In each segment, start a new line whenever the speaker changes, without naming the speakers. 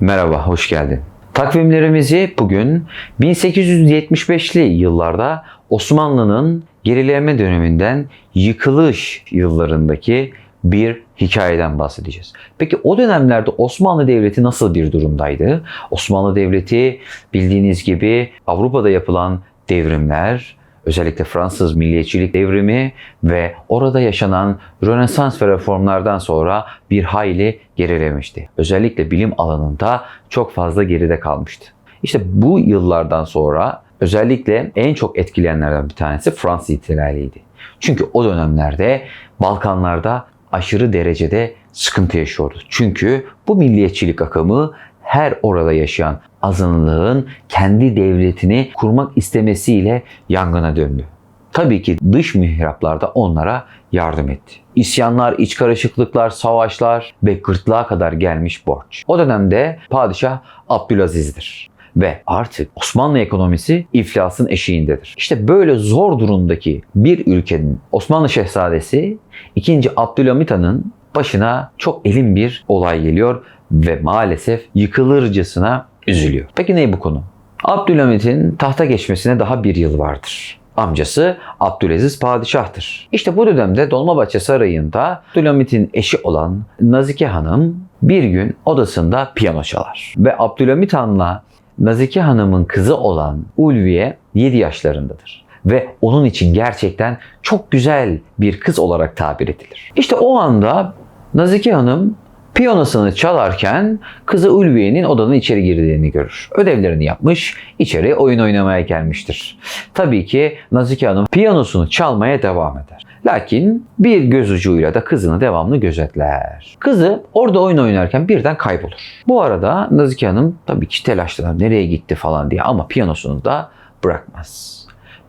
Merhaba, hoş geldin. Takvimlerimizi bugün 1875'li yıllarda Osmanlı'nın gerileme döneminden yıkılış yıllarındaki bir hikayeden bahsedeceğiz. Peki o dönemlerde Osmanlı Devleti nasıl bir durumdaydı? Osmanlı Devleti bildiğiniz gibi Avrupa'da yapılan devrimler, özellikle Fransız milliyetçilik devrimi ve orada yaşanan Rönesans ve reformlardan sonra bir hayli gerilemişti. Özellikle bilim alanında çok fazla geride kalmıştı. İşte bu yıllardan sonra özellikle en çok etkileyenlerden bir tanesi Fransız ihtilaliydi. Çünkü o dönemlerde Balkanlarda aşırı derecede sıkıntı yaşıyordu. Çünkü bu milliyetçilik akımı her orada yaşayan azınlığın kendi devletini kurmak istemesiyle yangına döndü. Tabii ki dış mihraplarda onlara yardım etti. İsyanlar, iç karışıklıklar, savaşlar ve gırtlağa kadar gelmiş borç. O dönemde padişah Abdülaziz'dir ve artık Osmanlı ekonomisi iflasın eşiğindedir. İşte böyle zor durumdaki bir ülkenin Osmanlı Şehzadesi 2. Abdülhamit Han'ın başına çok elin bir olay geliyor ve maalesef yıkılırcasına üzülüyor. Peki ne bu konu? Abdülhamit'in tahta geçmesine daha bir yıl vardır. Amcası Abdülaziz padişahtır. İşte bu dönemde Dolmabahçe Sarayı'nda Abdülhamit'in eşi olan Nazike Hanım bir gün odasında piyano çalar. Ve Abdülhamit Han'la Nazike Hanım'ın kızı olan Ulviye 7 yaşlarındadır. Ve onun için gerçekten çok güzel bir kız olarak tabir edilir. İşte o anda Nazike Hanım piyanosunu çalarken kızı Ulviye'nin odanın içeri girdiğini görür. Ödevlerini yapmış, içeri oyun oynamaya gelmiştir. Tabii ki Nazike Hanım piyanosunu çalmaya devam eder. Lakin bir göz ucuyla da kızını devamlı gözetler. Kızı orada oyun oynarken birden kaybolur. Bu arada Nazike Hanım tabii ki telaşlanır nereye gitti falan diye ama piyanosunu da bırakmaz.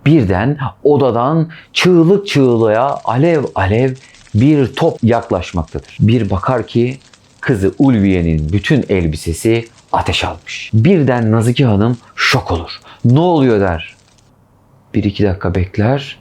Birden odadan çığlık çığlığa alev alev bir top yaklaşmaktadır. Bir bakar ki kızı Ulviye'nin bütün elbisesi ateş almış. Birden Nazike Hanım şok olur. Ne oluyor der. Bir iki dakika bekler.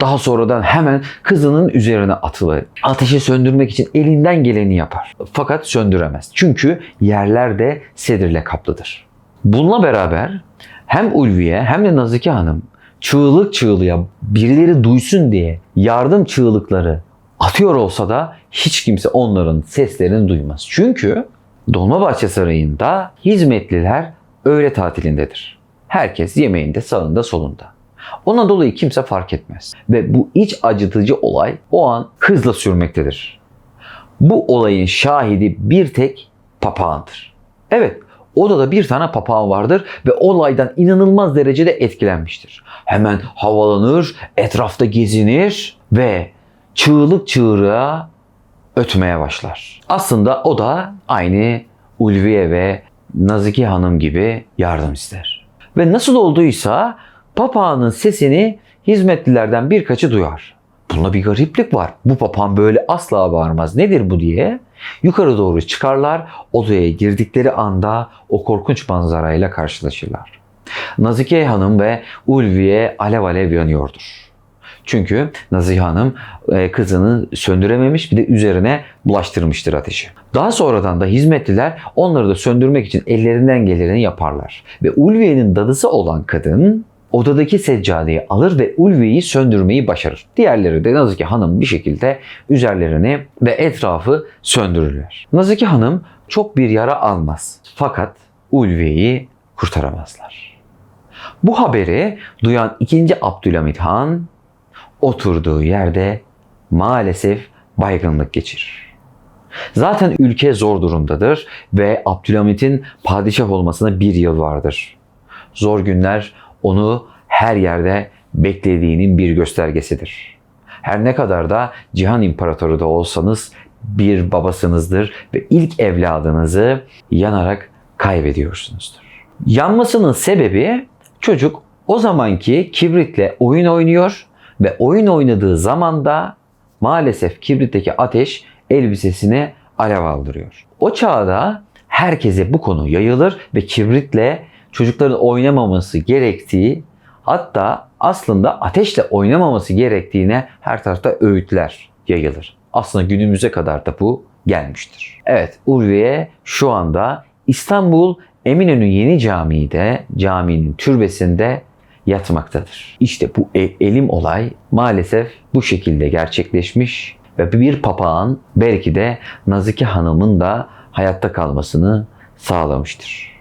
Daha sonradan hemen kızının üzerine atılır. Ateşi söndürmek için elinden geleni yapar. Fakat söndüremez. Çünkü yerler de sedirle kaplıdır. Bununla beraber hem Ulviye hem de Nazike Hanım çığlık çığlığa birileri duysun diye yardım çığlıkları atıyor olsa da hiç kimse onların seslerini duymaz. Çünkü Dolmabahçe Sarayı'nda hizmetliler öğle tatilindedir. Herkes yemeğinde, sağında, solunda. Ona dolayı kimse fark etmez. Ve bu iç acıtıcı olay o an hızla sürmektedir. Bu olayın şahidi bir tek papağandır. Evet, odada bir tane papağan vardır ve olaydan inanılmaz derecede etkilenmiştir. Hemen havalanır, etrafta gezinir ve çığlık çığlığa ötmeye başlar. Aslında o da aynı Ulviye ve Nazike Hanım gibi yardım ister. Ve nasıl olduysa papağanın sesini hizmetlilerden birkaçı duyar. Bunda bir gariplik var. Bu papağan böyle asla bağırmaz. Nedir bu diye yukarı doğru çıkarlar. Odaya girdikleri anda o korkunç manzarayla karşılaşırlar. Nazike Hanım ve Ulviye alev alev yanıyordur. Çünkü Nazihe Hanım e, kızını söndürememiş bir de üzerine bulaştırmıştır ateşi. Daha sonradan da hizmetliler onları da söndürmek için ellerinden geleni yaparlar. Ve Ulviye'nin dadısı olan kadın odadaki seccadeyi alır ve Ulviye'yi söndürmeyi başarır. Diğerleri de Nazike Hanım bir şekilde üzerlerini ve etrafı söndürürler. Nazike Hanım çok bir yara almaz. Fakat Ulviye'yi kurtaramazlar. Bu haberi duyan 2. Abdülhamit Han oturduğu yerde maalesef baygınlık geçirir. Zaten ülke zor durumdadır ve Abdülhamit'in padişah olmasına bir yıl vardır. Zor günler onu her yerde beklediğinin bir göstergesidir. Her ne kadar da cihan imparatoru da olsanız bir babasınızdır ve ilk evladınızı yanarak kaybediyorsunuzdur. Yanmasının sebebi çocuk o zamanki kibritle oyun oynuyor ve oyun oynadığı zaman da maalesef kibritteki ateş elbisesine alev aldırıyor. O çağda herkese bu konu yayılır ve kibritle çocukların oynamaması gerektiği hatta aslında ateşle oynamaması gerektiğine her tarafta öğütler yayılır. Aslında günümüze kadar da bu gelmiştir. Evet Urviye şu anda İstanbul Eminönü Yeni Camii'de, caminin türbesinde yatmaktadır. İşte bu e- elim olay maalesef bu şekilde gerçekleşmiş ve bir papağan belki de Nazike Hanım'ın da hayatta kalmasını sağlamıştır.